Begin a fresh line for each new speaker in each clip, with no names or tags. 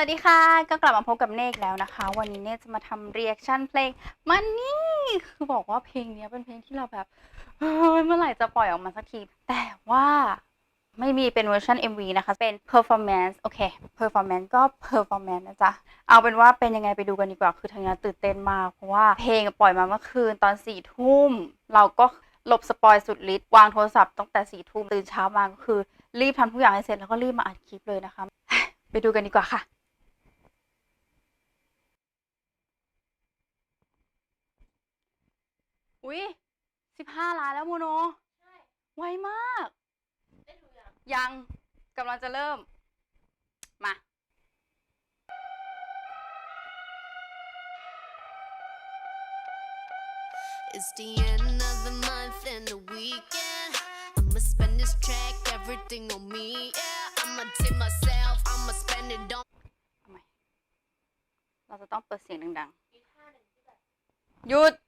วัสดีค่ะ ก็กลับมาพบกับเนกแล้วนะคะ วันนี้เนกจะมาทำเรีแอคชั่นเพลงมันนี่คือบอกว่าเพลงนี้เป็นเพลงที่เราแบบเฮ้ยเมื่อไหร่จะปล่อยออกมาสักที แต่ว่าไม่มีเป็นเวอร์ชัน MV นะคะ เป็น performance โอเค performance ก็ performance นะจ๊ะ เอาเป็นว่าเป็นยังไงไปดูกันดีกว่า คือทางนี้ตื่นเต้นมาก เพราะว่าเพลงปล่อยมาเมื่อคืนตอนสี่ทุ่ม เราก็หลบสปอยสุดฤทธิ์วางโทรศัพท์ตั้งแต่สี่ทุ่มตื่นเช้ามาก็คือ รีบทำทุกอย่างให้เสร็จแล้วก็รีบมาอัดคลิปเลยนะคะ ไปดูกันดีกว่าค่ะ อุ๊ยสิบห้าล้านแล้วโมโน
ใช่
ไวมาก
ได้ดูยัง
ยังกำลังจะเริ่ม มา
It's the end of the month and the weekend. I'ma spend this track, everything on me. Yeah, I'ma tip myself, I'ma spend it on
ทำไมเราจะต้องเปิดเสียงดัง
มีท่าหนึ่งที่แบบ
ๆ หยุด
พูดไม่เฉยไง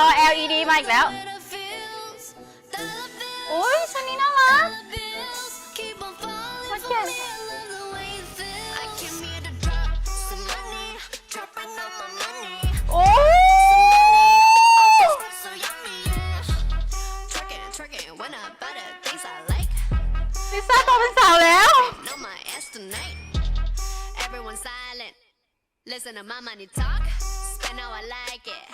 อ LED มาอีกแล้ว
Dollar bills, dollar bills,
อุ้ยชุดนี้น่ารัก
dollar bills, keep on falling
What's
for
that?
me. I love the way it feels. I came here to drop some money, dropping all my money.
โอ้
So yummy, yeah. Twerking, twerking, when I buy the things I like.
ลิซ่าโตเป็นสาวแล้ว
Know my ass tonight. Everyone silent. Listen to my money talk. Spend how I like it.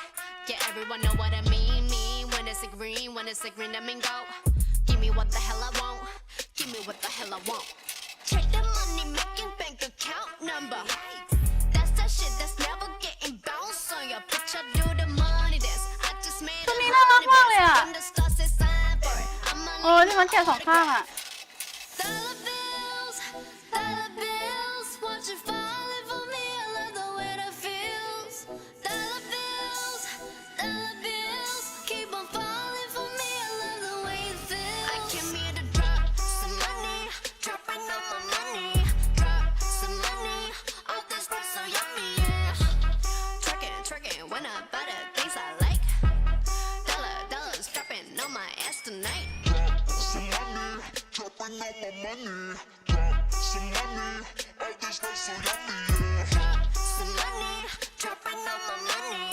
Yeah, everyone know what I mean. Mean when it's a green, when it's a green, I mean go. Give me what the hell I want. Give me what the hell I want. Check the money making bank account number. That's that shit that's never getting bounced on your bitch. I do the money dance. I just made a
ชุดนี้น่ารัก
hundred
มากเลย
bands.
อะ
When the stars say sign for it, I'ma
เออที่มันแกะสองข้างอะ
Tsunami, all this life's so yummy, yeah. Tsunami, dropping
all my money.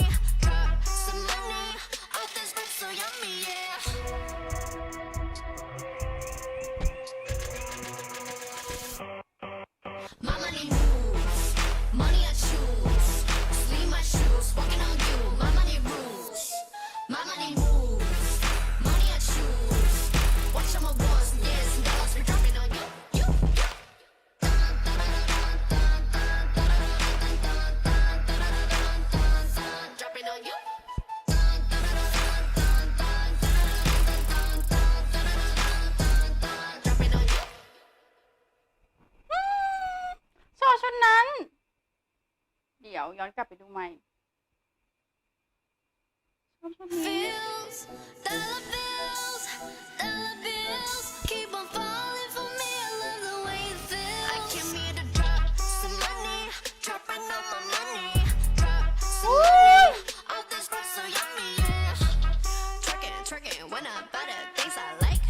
เดี๋ยวย้อนกลับไปดูใหม่ชอบชุดนี้
Bills, dollar bills, dollar bills, keep on falling for me. I love the way it feels. I came here to drop some money, dropping all my money. Drop some money, all this stuff so yummy, yeah. Twerking, twerking, when I buy the things I like.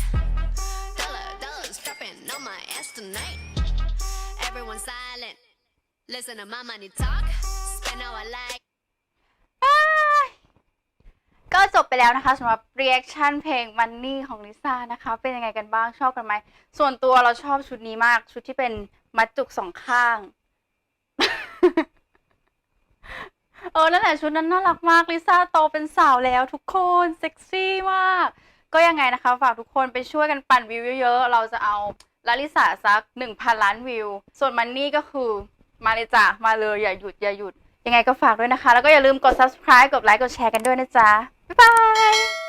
Dollar, dollars dropping on my ass tonight. Everyone silent. Listen to my money talk.
ก็จบไปแล้วนะคะสำหรับ reaction เพลง Money ของลิซ่านะคะ เป็นยังไงกันบ้างชอบกันไหม ส่วนตัวเราชอบชุดนี้มาก ชุดที่เป็นมัดจุกสองข้าง เออ นั่นแหละชุดนั้นน่ารักมาก ลิซ่าโตเป็นสาวแล้วทุกคน เซ็กซี่มาก ก็ยังไงนะคะ ฝากทุกคนไปช่วยกันปั่นวิวเยอะๆ เราจะเอาลาลิสาสักหนึ่งพันล้านวิว ส่วนมันนี่ก็คือมาเลยจ้ะมาเลยอย่าหยุดอย่าหยุด ยังไงก็ฝากด้วยนะคะ แล้วก็อย่าลืมกด subscribe กดไลค์กดแชร์กันด้วยนะจ๊ะบ๊ายบาย